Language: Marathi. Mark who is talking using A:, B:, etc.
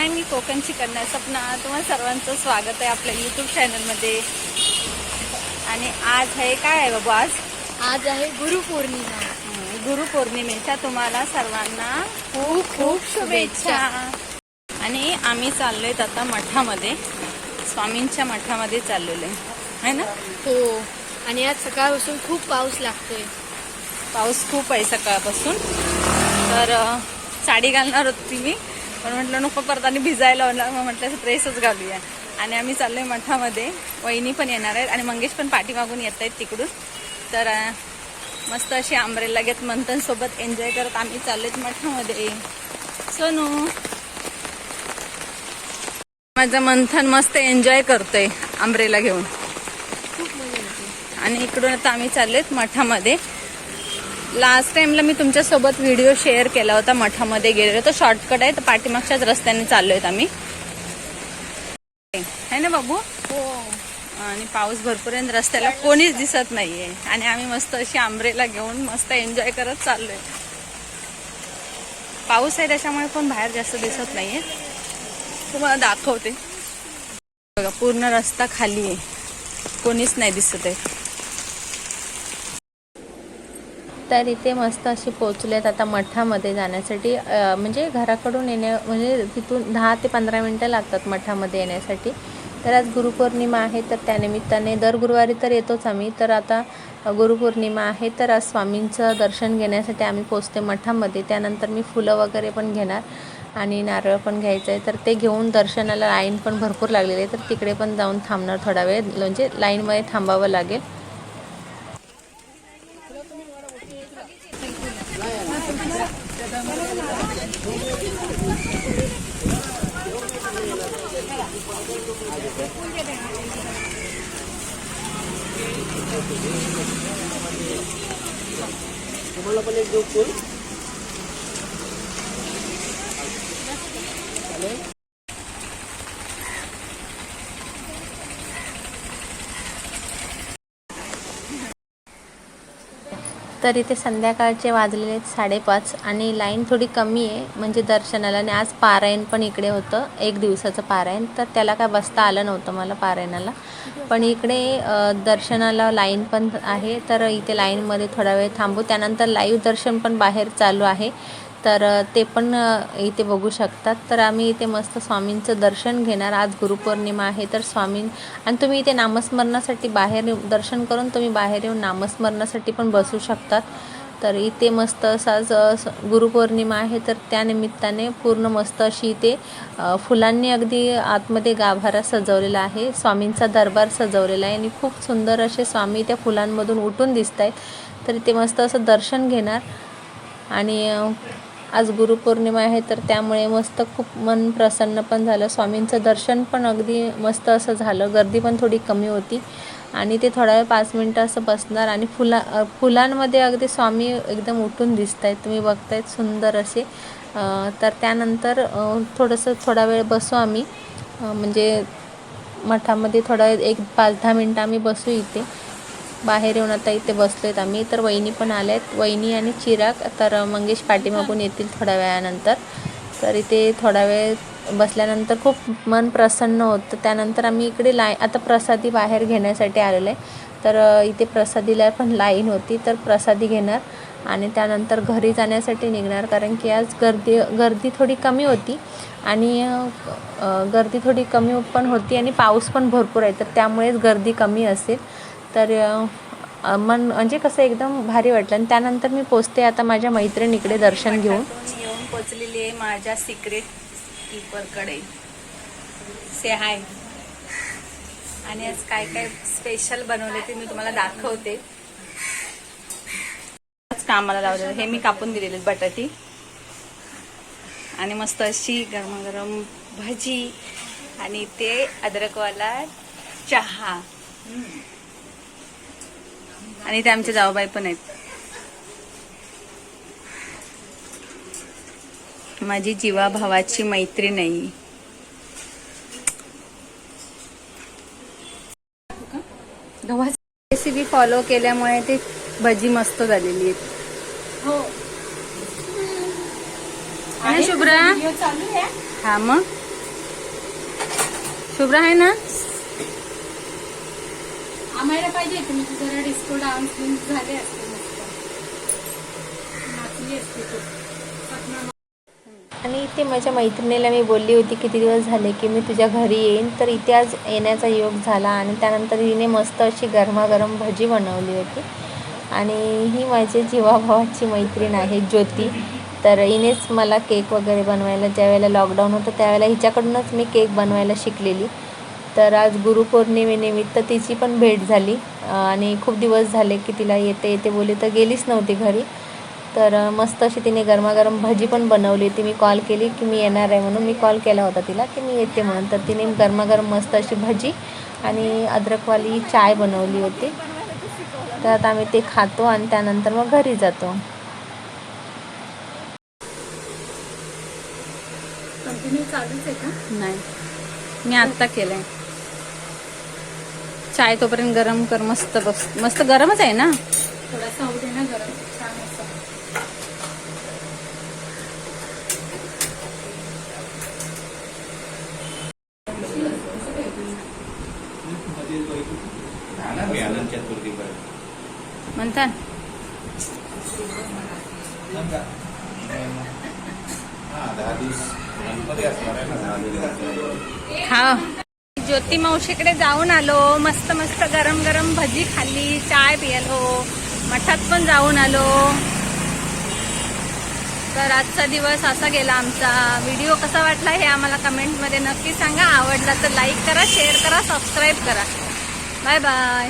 A: हाय मी कोकणची कन्या सपना. तुम्हा सर्वांचं स्वागत आहे आपल्या युट्यूब चॅनलमध्ये आणि आज आहे काय आहे बाबू आज?
B: आज आहे गुरुपौर्णिमा
A: गुरुपौर्णिमेच्या तुम्हाला सर्वांना खूप खूप शुभेच्छा. आणि आम्ही चाललोय आता मठामध्ये. स्वामींच्या मठामध्ये चाललेलो आहे. है ना?
B: हो. आणि आज सकाळपासून खूप पाऊस लागतोय.
A: पाऊस खूप आहे सकाळपासून. तर साडी घालणार होती मी. पण म्हटलं नको परत आणि भिजायला होणार मग म्हटलं ड्रेसच घालूया. आणि आम्ही चाललोय मठामध्ये. वहिनी पण येणार आहेत आणि मंगेश पण पाठीमागून येत आहेत तिकडून. तर मस्त अशी आंब्रेला घेत मंथनसोबत एन्जॉय करत आम्ही चाललोय मठामध्ये. सोनू. माझं मंथन मस्त एन्जॉय करतोय आंब्रेला घेऊन.
B: खूप मजा येते
A: आणि इकडून आता आम्ही चाललोय मठामध्ये. लास्ट टाइमला मी तुमच्यासोबत व्हिडिओ शेअर केला होता मठामध्ये गेलेलो. तो शॉर्टकट आहे तर पाठीमागच्याच रस्त्याने चाललोय आम्ही. है ना बाबू?
B: हो.
A: आणि पाऊस भरपूर आहे रस्त्याला कोणीच दिसत नाहीये. आणि आम्ही मस्त अशी आंब्रेला घेऊन मस्त एन्जॉय करत चाललोय. पाऊस आहे त्याच्यामुळे पण बाहेर जास्त दिसत नाहीये. तुम्हाला दाखवते. बघा पूर्ण रस्ता खाली आहे. कोणीच नाही दिसत आहे. तर इथे मस्त अशी पोचलेत आता मठामध्ये जाण्यासाठी. म्हणजे घराकडून येण्या म्हणजे तिथून दहा ते पंधरा मिनटं लागतात मठामध्ये येण्यासाठी. तर आज गुरुपौर्णिमा आहे तर त्यानिमित्ताने दर गुरुवारी तर येतोच आम्ही. तर आता गुरुपौर्णिमा आहे तर आज स्वामींचं दर्शन घेण्यासाठी आम्ही पोचते मठामध्ये. त्यानंतर मी फुलं वगैरे पण घेणार आणि नारळ पण घ्यायचं आहे तर ते घेऊन दर्शनाला लाईन पण भरपूर लागलेली आहे तर तिकडे पण जाऊन थांबणार थोडा वेळ. म्हणजे लाईनमध्ये थांबावं लागेल. কমলাপলের যোগ ফুল तर इथे संध्याकाळचे वाजलेले साडेपाच आणि लाईन थोडी कमी आहे म्हणजे दर्शनाला. आणि आज पारायण पण इकडे होतं एक दिवसाचं पारायण. तर त्याला काय बसता आलं नव्हतं मला पारायणाला. पण इकडे दर्शनाला लाईन पण आहे तर इथे लाईनमध्ये थोडा वेळ थांबू. त्यानंतर लाईव्ह दर्शन पण बाहेर चालू आहे. तर ते पण इथे बघू शकतात. तर आम्ही इथे मस्त स्वामींचं दर्शन घेणार. आज गुरुपौर्णिमा आहे तर स्वामी आणि तुम्ही इथे नामस्मरणासाठी बाहेर येऊ- दर्शन करून तुम्ही बाहेर येऊन नामस्मरणासाठी पण बसू शकतात. तर इथे मस्त असाच आज गुरुपौर्णिमा आहे तर त्यानिमित्ताने पूर्ण मस्त अशी इथे फुलांनी अगदी आतमध्ये गाभारा सजवलेला आहे. स्वामींचा दरबार सजवलेला आहे आणि खूप सुंदर असे स्वामी त्या फुलांमधून उठून दिसत आहेत तर इथे मस्त असं दर्शन घेणार आणि आज गुरुपौर्णिमा आहे तर त्यामुळे मस्त खूप मन प्रसन्न पण झालं. स्वामींचं दर्शन पण अगदी मस्त असं झालं. गर्दी पण थोडी कमी होती. आणि ते थोडा वेळ पाच मिनटं असं बसणार आणि फुला फुलांमध्ये अगदी स्वामी एकदम उठून दिसत आहेत तुम्ही बघतायत सुंदर असे. तर त्यानंतर थोडंसं थोडा वेळ बसू आम्ही. म्हणजे मठामध्ये थोडा वेळ एक पाच दहा मिनटं आम्ही बसू इथे. बाहेर येऊन आता इथे बसलोय आम्ही. तर वहिनी पण आल्या आहेत वहिनी आणि चिराग तर मंगेश पाठीमागून येतील थोड्या वेळानंतर. तर इथे थोडा वेळ बसल्यानंतर खूप मन प्रसन्न होतं. त्यानंतर आम्ही इकडे लाय आता प्रसादी बाहेर घेण्यासाठी आलेलो आहे तर इथे प्रसादीला पण लाईन होती. तर प्रसादी घेणार आणि त्यानंतर घरी जाण्यासाठी निघणार. कारण की आज गर्दी गर्दी थोडी कमी होती आणि गर्दी थोडी कमी पण होती आणि पाऊस पण भरपूर आहे. तर त्यामुळेच गर्दी कमी असेल. तर मन म्हणजे कसं एकदम भारी वाटलं. आणि त्यानंतर मी पोचते आता माझ्या मैत्रिणीकडे दर्शन घेऊन. येऊन पोचलेली आहे माझ्या सिक्रेट कीपरकडे से हाय आणि आज काय काय स्पेशल बनवले ते मी तुम्हाला दाखवते. आज कामाला लावलेलं हे मी कापून दिलेले बटाटी. आणि मस्त अशी गरमागरम भाजी आणि ते अद्रकवाला चहा. आणि ते आमचे जाऊबाई पण आहेत. माझी जीवा भावाची आहे गव्हाची रेसिपी फॉलो केल्यामुळे ते भजी मस्त झालेली आहेत
B: हो.
A: ना शुभ्रा? हा मग?
C: शुभ्र आहे ना?
D: आम्हाला पाहिजे तुम्ही म्हणजे जरा डिस्को डान्स बिन्स झाले असते मस्त. नाचली असते तू.
A: आणि इथे माझ्या मैत्रिणीला मी बोलली होती किती दिवस झाले की मी तुझ्या घरी येईन. तर इथे आज येण्याचा योग झाला आणि त्यानंतर हिने मस्त अशी गरमागरम भजी बनवली होती. आणि ही माझी जीवाभावाची मैत्रीण आहे ज्योती. तर हिनेच मला केक वगैरे बनवायला ज्यावेळेला लॉकडाऊन होतं त्यावेळेला हिच्याकडूनच मी केक बनवायला शिकलेली. तर आज गुरुपौर्णिमेनिमित्त तिची पण भेट झाली. आणि खूप दिवस झाले की तिला येते येते बोली तर गेलीच नव्हती घरी. तर मस्त अशी तिने गरमागरम भजी पण बनवली होती. मी कॉल केली की मी येणार आहे म्हणून मी कॉल केला होता तिला की मी येते म्हणून. तर तिने गरमागरम मस्त अशी भजी आणि अद्रकवाली चाय बनवली होती. तर आता आम्ही ते खातो आणि त्यानंतर मग घरी जातो.
D: आहे
C: नाही. मी आत्ता केलंय. चाय तोपर्यंत गरम कर मस्त बस मस्त गरमच आहे ना?
D: थोडासा होऊ दे ना गरम छान असं.
E: आला मी आनंद चतुर्थीपर्यंत
C: म्हणतात
E: हा
C: ज्योती मावशीकडे जाऊन आलो. मस्त मस्त गरम गरम भजी खाल्ली चाय पियालो हो. मठात पण जाऊन आलो. तर आजचा दिवस असा गेला आमचा. व्हिडिओ कसा वाटला हे आम्हाला कमेंटमध्ये नक्की सांगा. आवडला तर लाईक करा शेअर करा सबस्क्राईब करा. Bye bye